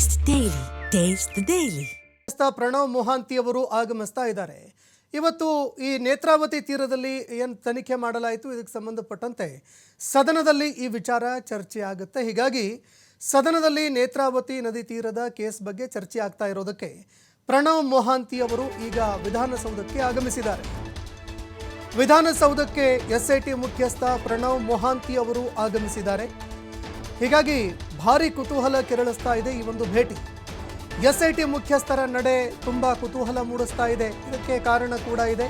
Taste daily taste daily Pranav Mohanty ಅವರು ಆಗಮಿಸ್ತಾ ಇದ್ದಾರೆ. ಇವತ್ತು ಈ ನೇತ್ರಾವತಿ ತೀರದಲ್ಲಿ ಏನು ತನಿಖೆ ಮಾಡಲಾಯಿತು, ಇದಕ್ಕೆ ಸಂಬಂಧಪಟ್ಟಂತೆ ಸದನದಲ್ಲಿ ಈ ವಿಚಾರ ಚರ್ಚೆ ಆಗುತ್ತೆ. ಹೀಗಾಗಿ ಸದನದಲ್ಲಿ ನೇತ್ರಾವತಿ ನದಿ ತೀರದ ಕೇಸ್ ಬಗ್ಗೆ ಚರ್ಚೆ ಆಗ್ತಾ ಇರೋದಕ್ಕೆ ಪ್ರಣವ್ ಮೊಹಾಂತಿ ಅವರು ಈಗ ವಿಧಾನಸೌಧಕ್ಕೆ ಆಗಮಿಸಿದ್ದಾರೆ. ವಿಧಾನಸೌಧಕ್ಕೆ ಎಸ್ಐಟಿ ಮುಖ್ಯಸ್ಥ ಪ್ರಣವ್ ಮೊಹಾಂತಿ ಅವರು ಆಗಮಿಸಿದ್ದಾರೆ. ಹೀಗಾಗಿ ಭಾರಿ ಕುತೂಹಲ ಕೆರಳಿಸ್ತಾ ಇದೆ ಈ ಒಂದು ಭೇಟಿ. ಎಸ್ ಮುಖ್ಯಸ್ಥರ ನಡೆ ತುಂಬ ಕುತೂಹಲ ಮೂಡಿಸ್ತಾ ಇದೆ. ಇದಕ್ಕೆ ಕಾರಣ ಕೂಡ ಇದೆ.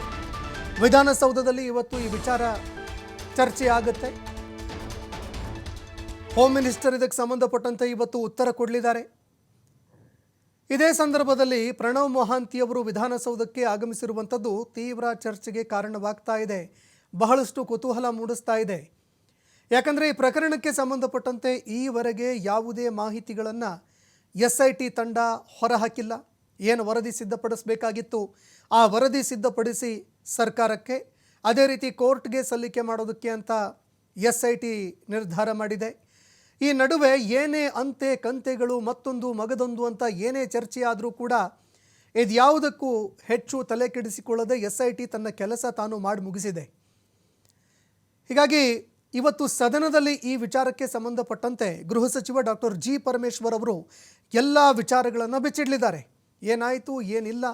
ವಿಧಾನಸೌಧದಲ್ಲಿ ಇವತ್ತು ಈ ವಿಚಾರ ಚರ್ಚೆ ಆಗುತ್ತೆ. ಹೋಮ್ ಮಿನಿಸ್ಟರ್ ಇದಕ್ಕೆ ಸಂಬಂಧಪಟ್ಟಂತೆ ಇವತ್ತು ಉತ್ತರ ಕೊಡಲಿದ್ದಾರೆ. ಇದೇ ಸಂದರ್ಭದಲ್ಲಿ ಪ್ರಣವ್ ಮೊಹಾಂತಿ ಅವರು ವಿಧಾನಸೌಧಕ್ಕೆ ಆಗಮಿಸಿರುವಂಥದ್ದು ತೀವ್ರ ಚರ್ಚೆಗೆ ಕಾರಣವಾಗ್ತಾ ಇದೆ. ಬಹಳಷ್ಟು ಕುತೂಹಲ ಮೂಡಿಸ್ತಾ ಇದೆ. ಯಾಕಂದರೆ ಈ ಪ್ರಕರಣಕ್ಕೆ ಸಂಬಂಧಪಟ್ಟಂತೆ ಈವರೆಗೆ ಯಾವುದೇ ಮಾಹಿತಿಗಳನ್ನು ಎಸ್ ಐ ಟಿ ತಂಡ ಹೊರಹಾಕಿಲ್ಲ. ಏನು ವರದಿ ಸಿದ್ಧಪಡಿಸಬೇಕಾಗಿತ್ತು? ಆ ವರದಿ ಸಿದ್ಧಪಡಿಸಿ ಸರ್ಕಾರಕ್ಕೆ, ಅದೇ ರೀತಿ ಕೋರ್ಟ್ಗೆ ಸಲ್ಲಿಕೆ ಮಾಡೋದಕ್ಕೆ ಅಂತ ಎಸ್ ಐ ಟಿ ನಿರ್ಧಾರ ಮಾಡಿದೆ. ಈ ನಡುವೆ ಏನೇ ಅಂತೆ ಕಂತೆಗಳು, ಮತ್ತೊಂದು ಮಗದೊಂದು ಅಂತ ಏನೇ ಚರ್ಚೆ ಆದರೂ ಕೂಡ ಇದ್ಯಾವುದಕ್ಕೂ ಹೆಚ್ಚು ತಲೆ ಕೆಡಿಸಿಕೊಳ್ಳದೆ ಎಸ್ ಐ ಟಿ ತನ್ನ ಕೆಲಸ ತಾನು ಮಾಡಿ ಮುಗಿಸಿದೆ. ಹೀಗಾಗಿ ಇವತ್ತು ಸದನದಲ್ಲಿ ಈ ವಿಚಾರಕ್ಕೆ ಸಂಬಂಧಪಟ್ಟಂತೆ ಗೃಹ ಸಚಿವ ಡಾಕ್ಟರ್ ಜಿ ಪರಮೇಶ್ವರ್ ಅವರು ಎಲ್ಲ ವಿಚಾರಗಳನ್ನು ಬಿಚ್ಚಿಡಲಿದ್ದಾರೆ. ಏನಾಯಿತು, ಏನಿಲ್ಲ,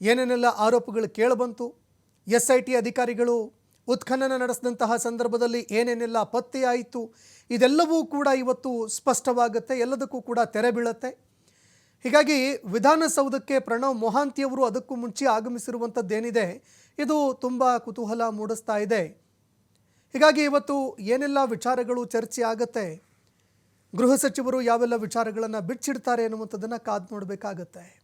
ಏನೇನೆಲ್ಲ ಆರೋಪಗಳು ಕೇಳಬಂತು ಎಸ್ ಐ ಟಿ ಅಧಿಕಾರಿಗಳು ಉತ್ಖನನ ನಡೆಸಿದಂತಹ ಸಂದರ್ಭದಲ್ಲಿ ಏನೇನೆಲ್ಲ ಪತ್ತೆಯಾಯಿತು ಇದೆಲ್ಲವೂ ಕೂಡ ಇವತ್ತು ಸ್ಪಷ್ಟವಾಗುತ್ತೆ, ಎಲ್ಲದಕ್ಕೂ ಕೂಡ ತೆರೆ ಬೀಳುತ್ತೆ. ಹೀಗಾಗಿ ವಿಧಾನಸೌಧಕ್ಕೆ ಪ್ರಣವ್ ಮೊಹಾಂತಿಯವರು ಅದಕ್ಕೂ ಮುಂಚೆ ಆಗಮಿಸಿರುವಂಥದ್ದೇನಿದೆ ಇದು ತುಂಬ ಕುತೂಹಲ ಮೂಡಿಸ್ತಾ ಇದೆ. ಹೀಗಾಗಿ ಇವತ್ತು ಏನೆಲ್ಲ ವಿಚಾರಗಳು ಚರ್ಚೆ ಆಗುತ್ತೆ ಗೃಹ ಸಚಿವರು ಯಾವೆಲ್ಲ ವಿಚಾರಗಳನ್ನು ಬಿಚ್ಚಿಡ್ತಾರೆ ಅನ್ನುವಂಥದ್ದನ್ನು ಕಾದು ನೋಡಬೇಕಾಗತ್ತೆ.